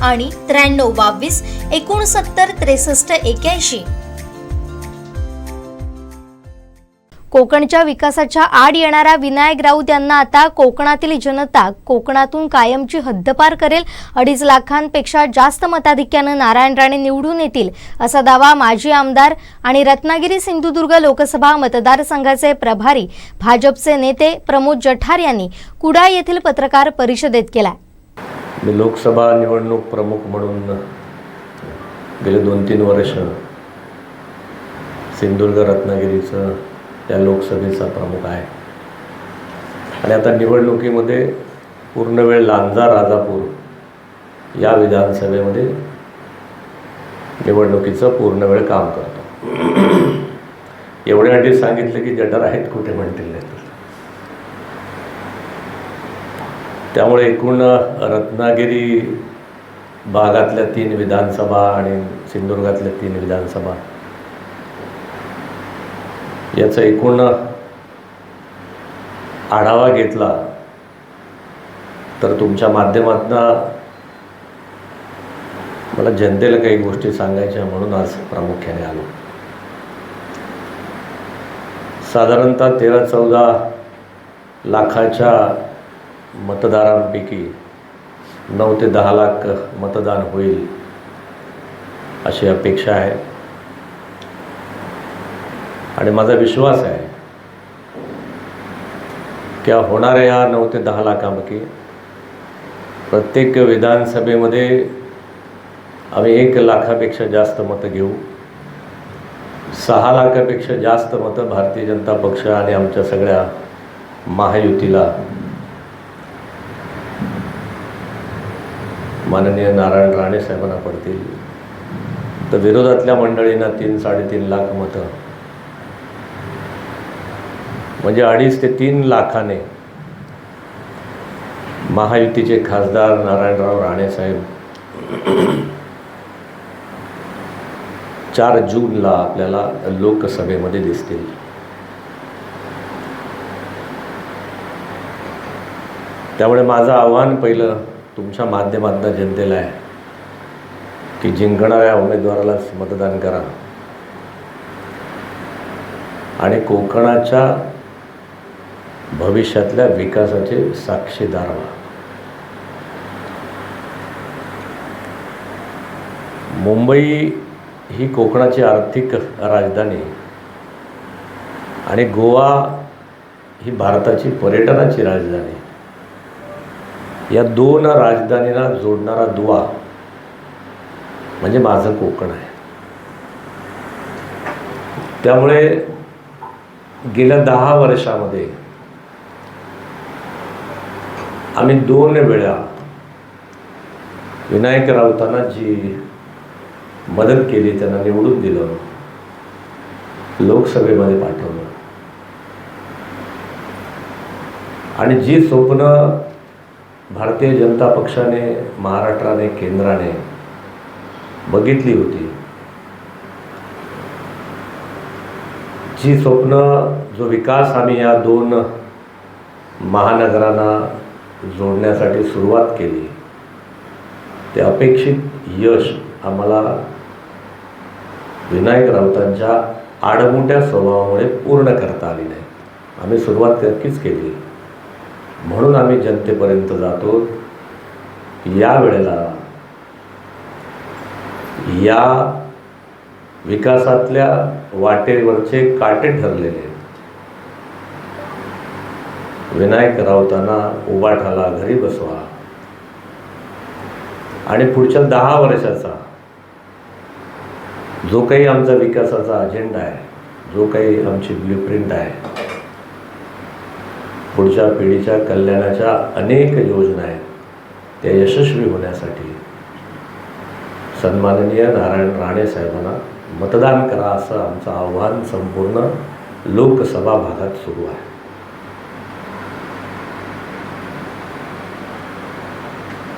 आणि त्र्याण्णव बावीस एकोणसत्तर त्रेसष्ट एक्याऐंशी. कोकणच्या विकासाच्या आड येणारा विनायक राऊत यांना आता कोकणातील जनता कोकणातून कायमची हद्दपार करेल. अडीच लाखांपेक्षा जास्त मताधिक्यानं नारायण राणे निवडून येतील असा दावा माजी आमदार आणि रत्नागिरी सिंधुदुर्ग लोकसभा मतदारसंघाचे प्रभारी भाजपचे नेते प्रमोद जठार यांनी कुडाळ येथील पत्रकार परिषदेत केला मी लोकसभा निवडणूक प्रमुख म्हणून गेले दोन तीन वर्ष सिंधुदुर्ग रत्नागिरीचं त्या लोकसभेचा प्रमुख आहे. आणि आता निवडणुकीमध्ये पूर्ण वेळ लांजा राजापूर या विधानसभेमध्ये निवडणुकीचं पूर्ण वेळ काम करतो. एवढ्यासाठी सांगितलं की जटर आहेत कुठे म्हणतील नाही त्यामुळे एकूण रत्नागिरी भागातल्या तीन विधानसभा आणि सिंधुदुर्गातल्या तीन विधानसभा. याचा एकूण आढावा घेतला तर तुमच्या माध्यमातून मला जनतेला काही गोष्टी सांगायच्या म्हणून आज प्रामुख्याने आलो. साधारणतः तेरा चौदा लाखाच्या मतदारांपैकी नऊ ते दहा लाख मतदान होईल अशी अपेक्षा आहे. आणि माझा विश्वास आहे की होणाऱ्या या नऊ ते दहा लाखापैकी प्रत्येक विधानसभेमध्ये आम्ही एक लाखापेक्षा जास्त मतं घेऊ. सहा लाखापेक्षा जास्त मतं भारतीय जनता पक्ष आणि आमच्या सगळ्या महायुतीला माननीय नारायण राणे साहेबांना पडतील. तर विरोधातल्या मंडळींना तीन साडेतीन लाख मतं. म्हणजे अडीच ते तीन लाखाने महायुतीचे खासदार नारायणराव राणे साहेब चार जूनला आपल्याला लोकसभेमध्ये दिसतील. त्यामुळे माझं आव्हान पहिलं तुमच्या माध्यमातून जनतेला आहे की जिंकणाऱ्या उमेदवारालाच मतदान करा. आणि कोकणाच्या भविष्यातल्या विकासाचे साक्षीदार व्हा मुंबई ही कोकणाची आर्थिक राजधानी आणि गोवा ही भारताची पर्यटनाची राजधानी. या दोन राजधानीला जोडणारा दुवा म्हणजे माझं कोकण आहे. त्यामुळे गेल्या दहा वर्षामध्ये आम्ही दोन वेळा विनायक राऊतांना जी मदत केली त्यांना निवडून दिलं लोकसभेमध्ये पाठवलं. आणि जी स्वप्न भारतीय जनता पक्षाने महाराष्ट्राने केंद्राने बघितली होती. जी स्वप्न जो विकास आम्ही या दोन महानगरांना जोडण्यासाठी सुरुवात केली ते अपेक्षित यश आम्हाला विनायक राऊतांच्या आडमुट्या स्वभावामुळे पूर्ण करता आली नाही. आम्ही सुरुवात नक्कीच केली. म्हणून आम्ही जनतेपर्यंत जातो या वेळेला या विकासातल्या वाटेवरचे काटे ठरलेले विनायक राऊतांना उभाठाला घरी बसवा. आणि पुढच्या दहा वर्षाचा जो काही आमचा विकासाचा अजेंडा आहे जो काही आमची ब्ल्यूप्रिंट आहे पुढच्या पिढीच्या कल्याणाच्या अनेक योजना आहेत. त्या यशस्वी होण्यासाठी सन्माननीय नारायण राणे साहेबांना मतदान करा असं आमचं आव्हान संपूर्ण लोकसभा भागात सुरू आहे.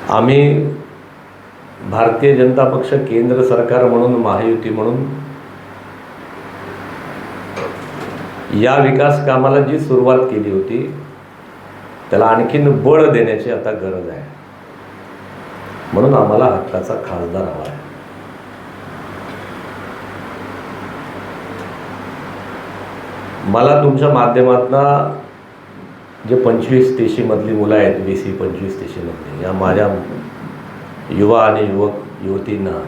आम्ही भारतीय जनता पक्ष केंद्र सरकार म्हणून महायुती म्हणून या विकास कामाला जी सुरुवात केली होती त्याला आणखीन बळ देण्याची आता गरज आहे. म्हणून आम्हाला हक्काचा खासदार हवा आहे. मला तुमच्या माध्यमातून जे पंचवीस तेशीमधली मुलं आहेत बी सी पंचवीस तेशीमधली या माझ्या युवा आणि युवक युवतींना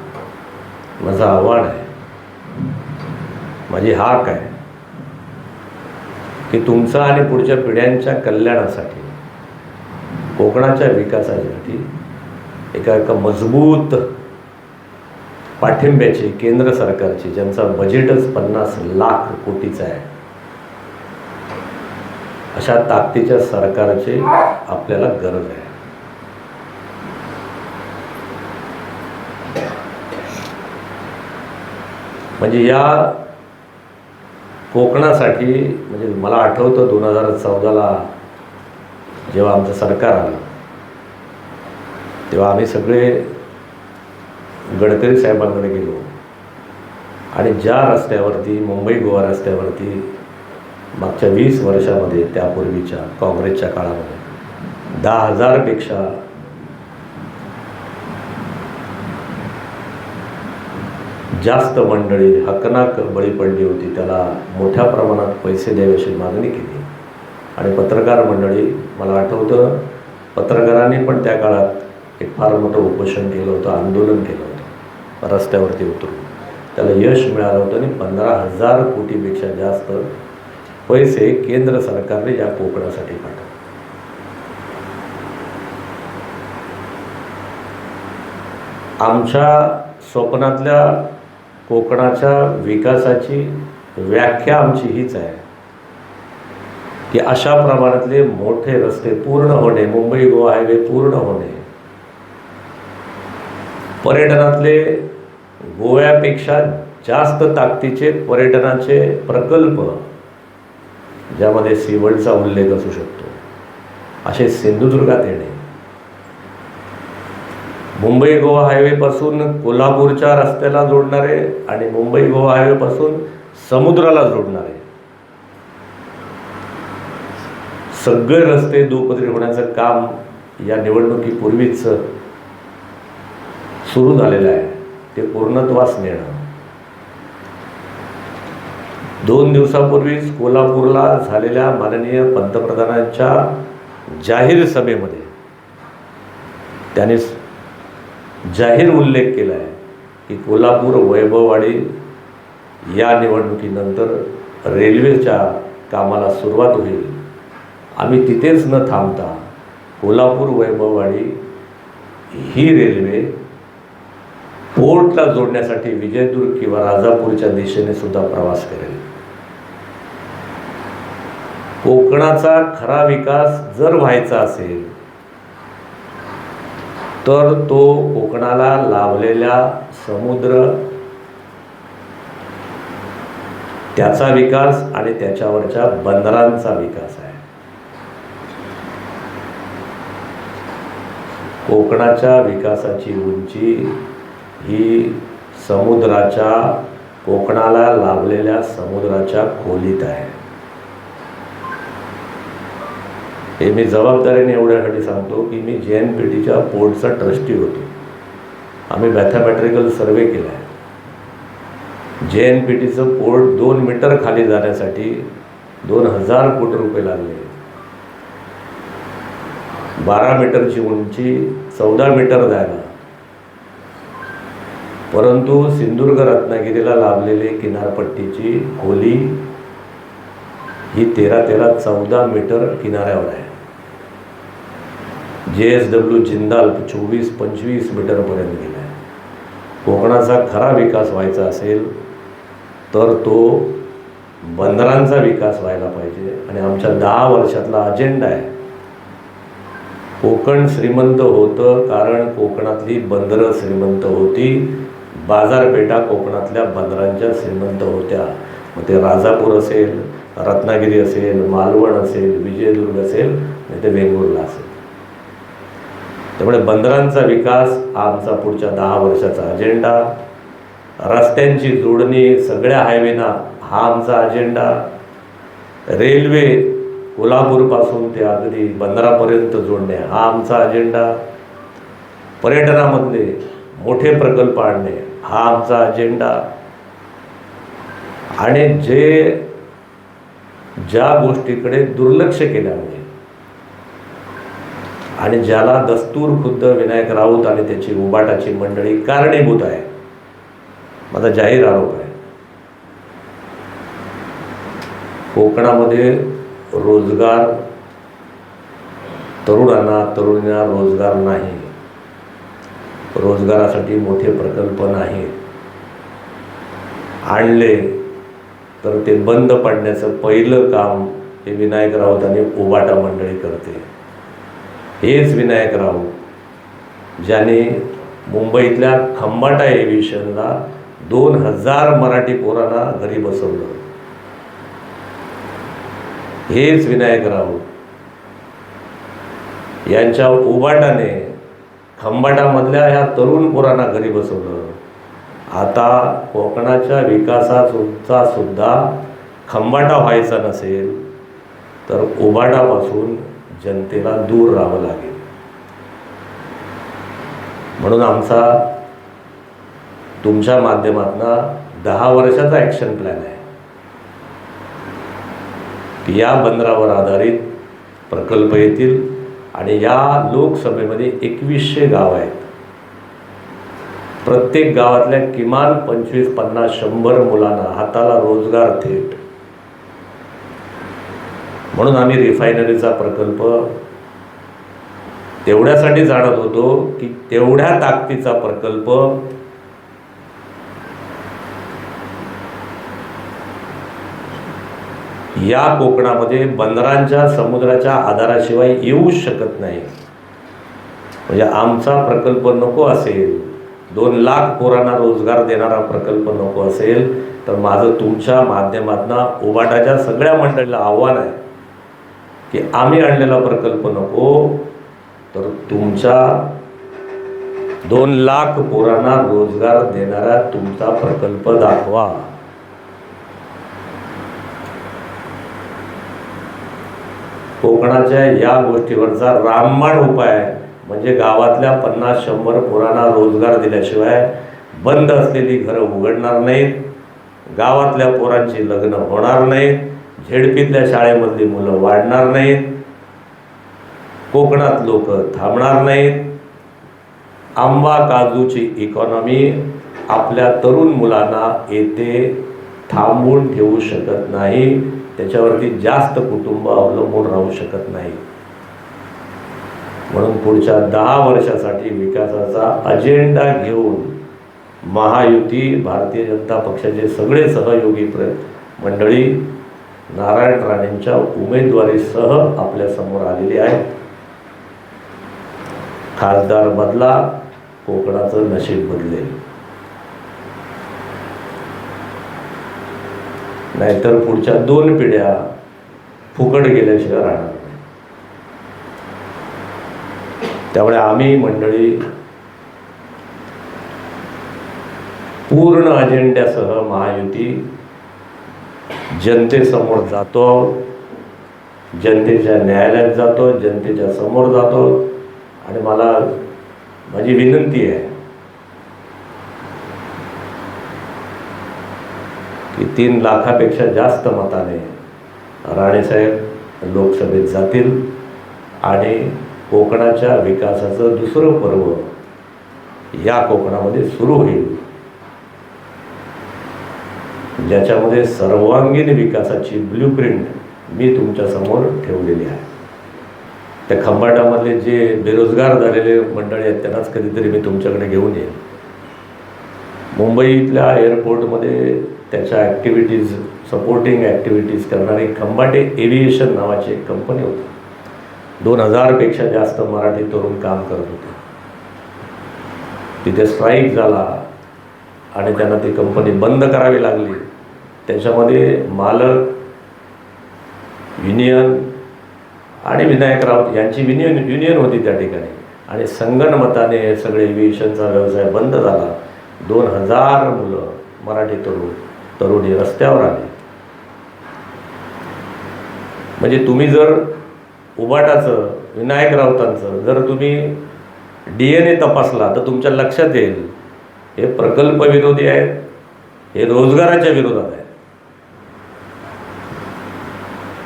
माझं आव्हान आहे. माझी हाक आहे की तुमचा आणि पुढच्या पिढ्यांच्या कल्याणासाठी कोकणाच्या विकासासाठी एका एका मजबूत पाठिंब्याची केंद्र सरकारची ज्यांचा बजेटच पन्नास लाख कोटीचा आहे अशा ताकदीच्या सरकारची आपल्याला गरज आहे. म्हणजे या कोकणासाठी म्हणजे मला आठवतं दोन हजार चौदाला जेव्हा आमचं सरकार आलं तेव्हा आम्ही सगळे गडकरी साहेबांकडे गेलो. आणि ज्या रस्त्यावरती मुंबई गोवा रस्त्यावरती मागच्या वीस वर्षामध्ये त्यापूर्वीच्या काँग्रेसच्या काळामध्ये दहा हजारपेक्षा जास्त मंडळी हकनाक बळी पडली होती त्याला मोठ्या प्रमाणात पैसे द्याव्याची मागणी केली. आणि पत्रकार मंडळी मला आठवतं पत्रकारांनी पण त्या काळात एक फार मोठं उपोषण केलं होतं आंदोलन केलं होतं रस्त्यावरती उतरून. त्याला यश मिळालं होतं आणि पंधरा हजार कोटीपेक्षा जास्त पैसे केंद्र सरकारने या कोकणासाठी पाठवले. आमच्या स्वप्नातल्या कोकणाच्या विकासाची व्याख्या आमची हीच आहे. की अशा प्रमाणातले मोठे रस्ते पूर्ण होणे मुंबई गोवा हायवे पूर्ण होणे पर्यटनातले गोव्यापेक्षा जास्त ताकदीचे पर्यटनाचे प्रकल्प ज्यामध्ये सीवणचा उल्लेख असू शकतो असे सिंधुदुर्गात येणे. मुंबई गोवा हायवेपासून कोल्हापूरच्या रस्त्याला जोडणारे आणि मुंबई गोवा हायवेपासून समुद्राला जोडणारे सगळे रस्ते दुपदरी होण्याचं काम या निवडणुकीपूर्वीच सुरू झालेलं आहे. ते पूर्णत्वास नेणं. दोन दिवसापूर्वीच कोल्हापूरला झालेल्या माननीय पंतप्रधानांच्या जाहीर सभेमध्ये त्यांनी जाहीर उल्लेख केला आहे की कोल्हापूर वैभववाडी या निवडणुकीनंतर रेल्वेच्या कामाला सुरुवात होईल. आम्ही तिथेच न थांबता कोल्हापूर वैभववाडी ही रेल्वे पोर्टला जोडण्यासाठी विजयदुर्ग किंवा राजापूरच्या दिशेने सुद्धा प्रवास करेल. कोकणाचा खरा विकास जर व्हायचा असेल तर तो कोकणाला लाभलेल्या समुद्र त्याचा विकास आणि त्याच्यावरच्या बंदरांचा विकास आहे. कोकणाच्या विकासाची उंची ही समुद्राच्या कोकणाला लाभलेल्या समुद्राच्या खोलीत आहे. हे मी जबाबदारीने एवढ्यासाठी सांगतो की मी जे एन पी टीच्या पोर्टचा ट्रस्टी होतो. आम्ही मॅथमॅट्रिकल सर्वे केला आहे. जे एन पी टीचं पोर्ट दोन मीटर खाली जाण्यासाठी दोन हजार कोटी रुपये लागले. बारा मीटरची उंची चौदा मीटर जायला परंतु सिंधुदुर्ग रत्नागिरीला लाभलेली किनारपट्टीची खोली ही तेरा तेरा चौदा मीटर किनाऱ्यावर आहे. जे एस डब्ल्यू जिंदाल चोवीस पंचवीस मीटरपर्यंत गेला आहे कोकणाचा खरा विकास व्हायचा असेल तर तो बंदरांचा विकास व्हायला पाहिजे. आणि आमच्या दहा वर्षातला अजेंडा आहे. कोकण श्रीमंत होतं कारण कोकणातली बंदरं श्रीमंत होती. बाजारपेठा कोकणातल्या बंदरांच्या श्रीमंत होत्या. मग ते राजापूर असेल रत्नागिरी असेल मालवण असेल विजयदुर्ग असेल नाही ते वेंगुर्ला असेल. त्यामुळे बंदरांचा विकास हा आमचा पुढच्या दहा वर्षाचा अजेंडा रस्त्यांची जोडणी सगळ्या हायवेना हा आमचा अजेंडा रेल्वे कोल्हापूरपासून ते अगदी बंदरापर्यंत जोडणे हा आमचा अजेंडा पर्यटनामधले मोठे प्रकल्प आणणे हा आमचा अजेंडा आणि जे ज्या गोष्टीकडे दुर्लक्ष केल्यामुळे आणि ज्याला दस्तूर खुद्द विनायक राऊत आणि त्याची उबाटाची मंडळी कारणीभूत आहे माझा जाहीर आरोप आहे. कोकणामध्ये रोजगार तरुणांना तरुणींना रोजगार नाही. रोजगारासाठी मोठे प्रकल्प नाहीत आणले तर ते बंद पडण्याचं पहिलं काम हे विनायक राऊत आणि उबाटा मंडळी करते. हेच विनायक राऊत ज्याने मुंबईतल्या खंबाटा एव्हिएशनला दोन हजार मराठी पोरांना घरी बसवलं. हेच विनायक राऊत. यांच्या उबाटाने खंबाटामधल्या ह्या तरुण पोरांना घरी बसवलं. आता कोकणाच्या विकासाचा सुद्धा खंबाटा व्हायचा नसेल तर उबाटापासून जनतेला दूर राहावं लागेल. म्हणून आमचा तुमच्या माध्यमातून दहा वर्षाचा ॲक्शन प्लॅन आहे. या बंदरावर आधारित प्रकल्प येतील आणि या लोकसभेमध्ये एकवीसशे गाव आहेत. प्रत्येक गावातल्या किमान पंचवीस पन्नास शंभर मुलांना हाताला रोजगार थेट. म्हणून आम्ही रिफायनरीचा प्रकल्प तेवढ्यासाठी जाणत होतो की तेवढ्या ताकदीचा प्रकल्प या कोकणामध्ये बंदरांच्या समुद्राच्या आधाराशिवाय येऊच शकत नाही. म्हणजे आमचा प्रकल्प नको असेल दोन लाख पोरांना रोजगार देणारा प्रकल्प नको असेल तर माझं तुमच्या माध्यमातून उबाटाच्या सगळ्या मंडळीला आव्हान आहे की आम्ही आणलेला प्रकल्प नको तर तुमच्या दोन लाख पोरांना रोजगार देणारा तुमचा प्रकल्प दाखवा. कोकणाच्या या गोष्टीवरचा रामबाण उपाय म्हणजे गावातल्या पन्नास शंभर पोरांना रोजगार दिल्याशिवाय बंद असलेली घरं उघडणार नाहीत. गावातल्या पोरांची लग्न होणार नाहीत. झेडपीतल्या शाळेमधली मुलं वाढणार नाहीत. कोकणात लोक थांबणार नाहीत. आंबा काजूची इकॉनॉमी आपल्या तरुण मुलांना येथे थांबून ठेवू शकत नाही. त्याच्यावरती जास्त कुटुंब अवलंबून राहू शकत नाही. म्हणून पुढच्या दहा वर्षासाठी विकासाचा अजेंडा घेऊन महायुती भारतीय जनता पक्षाचे सगळे सहयोगी प्र मंडळी नारायण राणेंच्या उमेदवारीसह आपल्यासमोर आलेली आहेत. खासदार बदला कोकणाचं नशीब बदलेल. नाहीतर पुढच्या दोन पिढ्या फुकट गेल्याशिवाय राहणार त्यामुळे आम्ही मंडळी पूर्ण अजेंड्यासह महायुती जनतेसमोर जातो जनतेच्या न्यायालयात जातो जनतेच्या समोर जातो. आणि मला माझी विनंती आहे की तीन लाखापेक्षा जास्त मताने राणेसाहेब लोकसभेत जातील आणि कोकणाच्या विकासाचं दुसरं पर्व या कोकणामध्ये सुरू होईल. ज्याच्यामध्ये सर्वांगीण विकासाची ब्ल्यूप्रिंट मी तुमच्यासमोर ठेवलेली आहे. त्या खंबाटामधले जे बेरोजगार झालेले मंडळी आहेत त्यांनाच कधीतरी मी तुमच्याकडे घेऊन येईल. मुंबईतल्या एअरपोर्टमध्ये त्याच्या ॲक्टिव्हिटीज सपोर्टिंग ॲक्टिव्हिटीज करणारी खंबाटे एव्हिएशन नावाची एक कंपनी होती. दोन हजारपेक्षा जास्त मराठी तरुण काम करत होते. तिथे स्ट्राईक झाला आणि त्यांना ती कंपनी बंद करावी लागली. त्याच्यामध्ये मालक युनियन आणि विनायक राऊत यांची युनियन युनियन होती त्या ठिकाणी. आणि संगणमताने हे सगळे एव्हिएशनचा व्यवसाय बंद झाला. दोन हजार मुलं मराठी तरुण तरुणी रस्त्यावर आली. म्हणजे तुम्ही जर उबाटाचं विनायक राऊतांचं जर तुम्ही डी एन ए तपासला तर तुमच्या लक्षात येईल हे प्रकल्प विरोधी आहेत हे रोजगाराच्या विरोधात आहेत.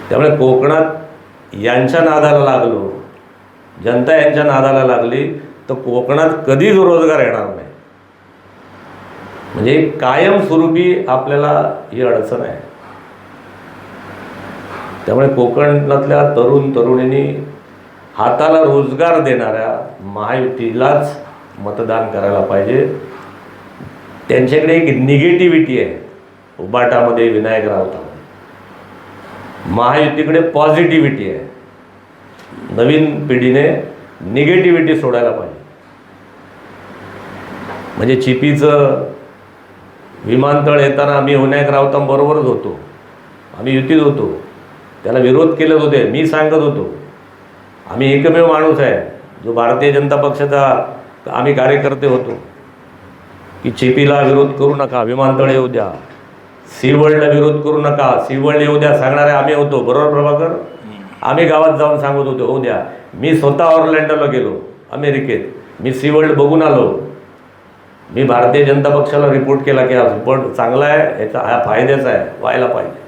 त्यामुळे कोकणात यांच्या नादाला लागलो जनता यांच्या नादाला लागली तर कोकणात कधीच रोजगार येणार नाही. म्हणजे कायमस्वरूपी आपल्याला ही अडचण आहे. त्यामुळे कोकणातल्या तरुण तरुणींनी हाताला रोजगार देणाऱ्या महायुतीलाच मतदान करायला पाहिजे. त्यांच्याकडे एक निगेटिव्हिटी आहे उबाटामध्ये विनायक राऊतामध्ये. महायुतीकडे पॉझिटिव्हिटी आहे. नवीन पिढीने निगेटिव्हिटी सोडायला पाहिजे. म्हणजे चिपीचं विमानतळ येताना आम्ही विनायक राऊतांबरोबरच होतो. आम्ही युतीत होतो. त्याला विरोध केले होते. मी सांगत होतो. आम्ही एकमेव माणूस आहे. जो भारतीय जनता पक्षाचा आम्ही कार्यकर्ते होतो. की चिपीला विरोध करू नका. विमानतळ येऊ द्या. सी वर्ल्डला विरोध करू नका. सी येऊ द्या सांगणारे आम्ही होतो. बरोबर प्रभाकर? आम्ही गावात जाऊन सांगत होतो. होऊ द्या. मी स्वतः ऑरलँडोला गेलो. अमेरिकेत. मी सी वर्ल्ड बघून आलो. मी भारतीय जनता पक्षाला रिपोर्ट केला की हा रिपोर्ट चांगला आहे याचा हा फायद्याचा आहे व्हायला पाहिजे.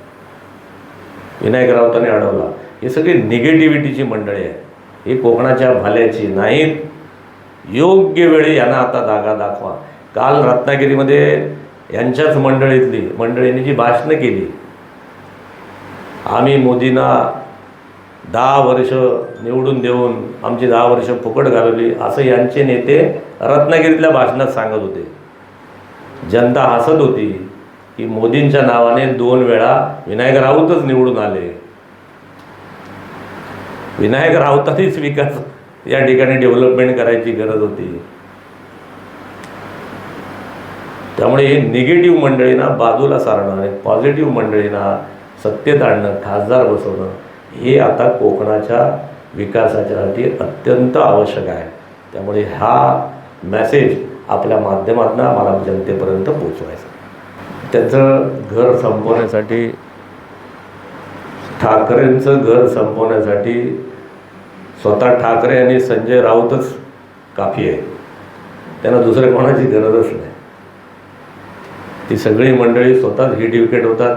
विनायक राऊतांनी अडवला. ही सगळी निगेटिव्हिटीची मंडळी आहे. ही कोकणाच्या भाल्याची नाहीत. योग्य वेळी यांना आता जागा दाखवा. काल रत्नागिरीमध्ये यांच्याच मंडळीतली मंडळींनी जी भाषणं केली. आम्ही मोदींना दहा वर्ष निवडून देऊन आमची दहा वर्ष फुकट घालवली असं यांचे नेते रत्नागिरीतल्या भाषणात सांगत होते. जनता हसत होती की मोदींच्या नावाने दोन वेळा विनायक राऊतच निवडून आले. विनायक राऊतांनीच विकास या ठिकाणी डेव्हलपमेंट करायची गरज होती. त्यामुळे हे निगेटिव्ह मंडळींना बाजूला सारणं आणि पॉझिटिव्ह मंडळींना सत्तेत आणणं खासदार बसवणं हे आता कोकणाच्या विकासाच्यासाठी अत्यंत आवश्यक आहे. त्यामुळे हा मॅसेज आपल्या माध्यमातून मला जनतेपर्यंत पोचवायचा त्याचं घर संपवण्यासाठी ठाकरेंचं घर संपवण्यासाठी स्वतः ठाकरे आणि संजय राऊतच काफी आहे त्यांना दुसऱ्या कोणाची गरजच नाही. ती सगळी मंडळी स्वतःच हिट विकेट होतात.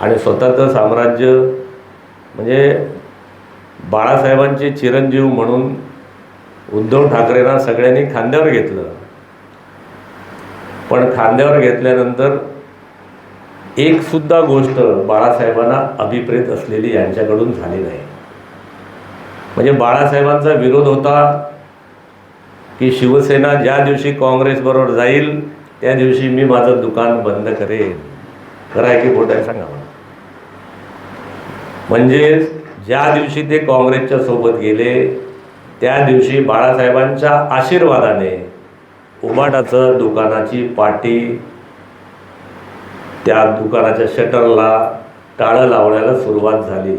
आणि स्वतःचं साम्राज्य म्हणजे बाळासाहेबांचे चिरंजीव म्हणून उद्धव ठाकरेंना सगळ्यांनी खांद्यावर घेतलं. पण खांद्यावर घेतल्यानंतर एक सुद्धा गोष्ट बाळासाहेबांना अभिप्रेत असलेली यांच्याकडून झाली नाही. म्हणजे बाळासाहेबांचा विरोध होता की शिवसेना ज्या दिवशी काँग्रेसबरोबर जाईल त्या दिवशी मी माझं दुकान बंद करेन. खरं आहे की खोटं आहे सांगा मला. म्हणजे ज्या दिवशी ते काँग्रेसच्या सोबत गेले त्या दिवशी बाळासाहेबांच्या आशीर्वादाने उमाटाचं दुकानाची पाटी त्या दुकानाच्या शटरला टाळं लावण्याला सुरुवात झाली.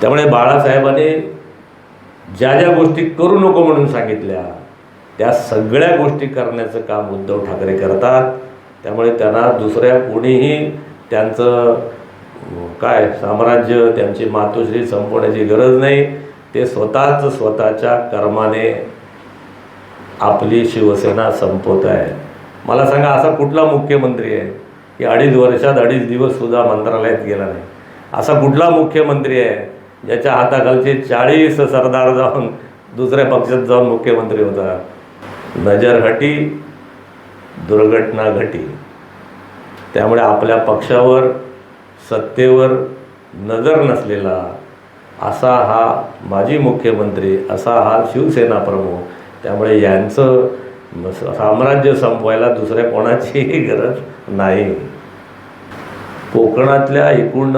त्यामुळे बाळासाहेबांनी ज्या ज्या गोष्टी करू नको म्हणून सांगितल्या त्या सगळ्या गोष्टी करण्याचं काम उद्धव ठाकरे करतात. त्यामुळे त्यांना दुसऱ्या कोणीही त्यांचं काय साम्राज्य त्यांची मातोश्री संपवण्याची गरज नाही. ते स्वतःच स्वतःच्या कर्माने आपली शिवसेना संपवत आहे. मला सांगा असा कुठला मुख्यमंत्री आहे? की अडीच वर्षात अडीच दिवससुद्धा मंत्रालयात गेला नाही. असा कुठला मुख्यमंत्री आहे? ज्याच्या हाताखालचे चाळीस सरदार जाऊन दुसऱ्या पक्षात जाऊन मुख्यमंत्री होता नजरहटी दुर्घटना घटी. त्यामुळे आपल्या पक्षावर सत्तेवर नजर नसलेला असा हा माजी मुख्यमंत्री असा हा शिवसेना प्रमुख त्यामुळे यांचं साम्राज्य संपवायला दुसऱ्या कोणाचीही गरज नाही. कोकणातल्या एकूण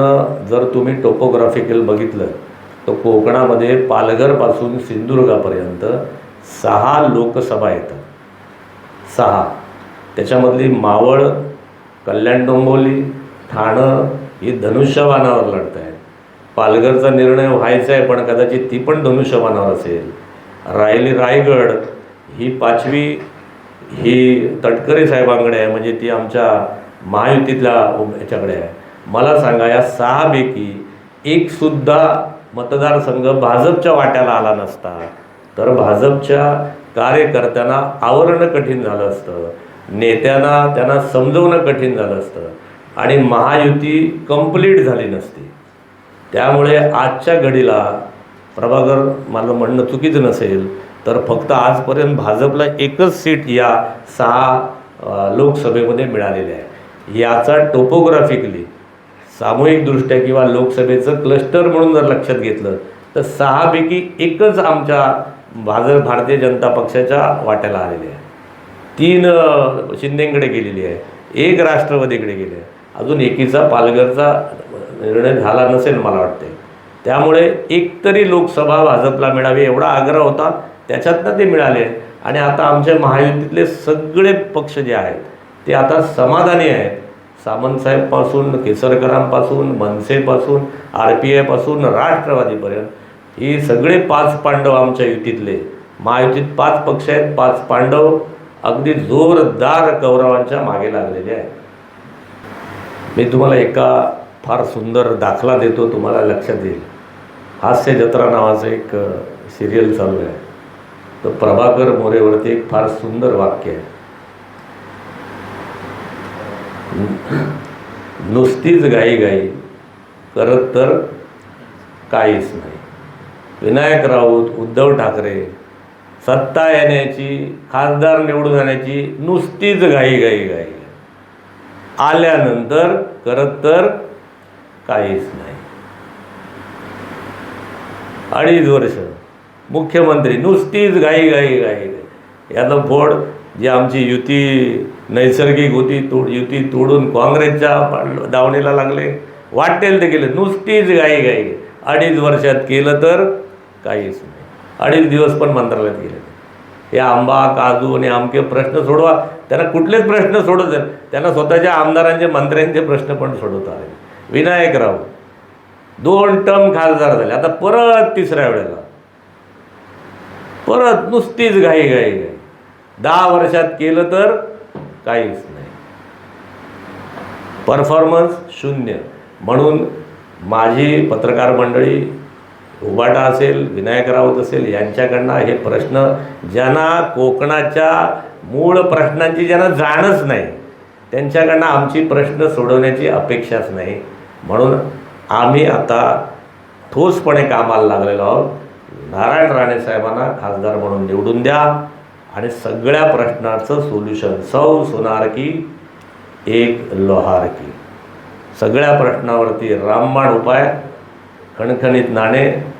जर तुम्ही टोपोग्राफिकल बघितलं तर कोकणामध्ये पालघरपासून सिंधुदुर्गापर्यंत सहा लोकसभा येतात. सहा. त्याच्यामधली मावळ कल्याण डोंबोली ठाणं ही धनुष्यबाणावर लढत आहेत पालघरचा निर्णय व्हायचा आहे पण कदाचित ती पण धनुष्यबाणावर असेल. राहिली रायगड ही पाचवी ही तटकरे साहेबांकडे आहे म्हणजे ती आमच्या महायुतीतल्या ह्याच्याकडे याच्याकडे आहे. मला सांगा या सहापैकी एकसुद्धा मतदारसंघ भाजपच्या वाट्याला आला नसता तर भाजपच्या कार्यकर्त्यांना आवरणं कठीण झालं असतं. नेत्यांना त्यांना समजवणं कठीण झालं असतं. आणि महायुती कंप्लीट झाली नसती. त्यामुळे आजच्या घडीला प्रभाकर माझं म्हणणं चुकीचं नसेल तर फक्त आजपर्यंत भाजपला एकच सीट या सहा लोकसभेमध्ये मिळालेली आहे. याचा टोपोग्राफिकली सामूहिकदृष्ट्या किंवा लोकसभेचं क्लस्टर म्हणून जर लक्षात घेतलं तर सहापैकी एकच आमच्या भाजप भारतीय जनता पक्षाच्या वाट्याला आलेली आहे तीन शिंदेंकडे शिंदेकडे गेलेली आहे. एक राष्ट्रवादीकडे गेली आहे अजून एकीचा पालघरचा निर्णय झाला नसेल मला वाटते. त्यामुळे एकतरी लोकसभा भाजपला मिळावी एवढा आग्रह होता त्याच्यातनं ते मिळाले. आणि आता आमच्या महायुतीतले सगळे पक्ष जे आहेत ते आता समाधानी आहेत. सामंतसाहेबपासून केसरकरांपासून मनसेपासून आर पी आयपासून राष्ट्रवादीपर्यंत ही सगळे पाच पांडव आमच्या युतीतले. महायुतीत पाच पक्ष आहेत पाच पांडव अगदी जोरदार कौरवांच्या मागे लागलेले आहेत. मी तुम्हाला एका फार सुंदर दाखला देतो तुम्हाला लक्षात येईल. हास्य जत्रा नावाचं एक सिरियल चालू आहे. तर प्रभाकर मोरेवरती एक फार सुंदर वाक्य आहे. नुसतीच गाई गाई करत तर काहीच नाही. विनायक राऊत उद्धव ठाकरे सत्ता येण्याची खासदार निवडून येण्याची नुसतीच घाई घाई घाई. आल्यानंतर करत तर काहीच नाही. अडीच वर्ष मुख्यमंत्री नुसतीच घाई घाई घाई याचा फोड जी आमची युती नैसर्गिक होती तोड युती तोडून काँग्रेसच्या दावणीला लागले. वाटेल ते गेले नुसतीच घाई घाई. अडीच वर्षात केलं तर काहीच नाही. अडीच दिवस पण मंत्रालयात गेले हे आंबा काजू आणि आमके प्रश्न सोडवा. त्यांना कुठलेच प्रश्न सोडत त्यांना स्वतःच्या आमदारांचे मंत्र्यांचे प्रश्न पण सोडवता आले विनायकराव दोन टर्म खासदार झाले. आता परत तिसऱ्या वेळेला. परत नुसतीच घाई घाई घाई. दहा वर्षात केलं तर काहीच नाही. परफॉर्मन्स शून्य. म्हणून माझी पत्रकार मंडळी उबाटा असेल विनायक राऊत असेल यांच्याकडनं हे प्रश्न ज्यांना कोकणाच्या मूळ प्रश्नांची ज्यांना जाणच नाही त्यांच्याकडनं आमची प्रश्न सोडवण्याची अपेक्षाच नाही. म्हणून आम्ही आता ठोसपणे कामाला लागलेलो आहोत. नारायण राणे साहेबांना खासदार म्हणून निवडून द्या आणि सगळ्या प्रश्नाचं सोल्युशन सौ सोनार की एक लोहार की. सगळ्या प्रश्नावरती रामबाण उपाय खणखणीत नाणे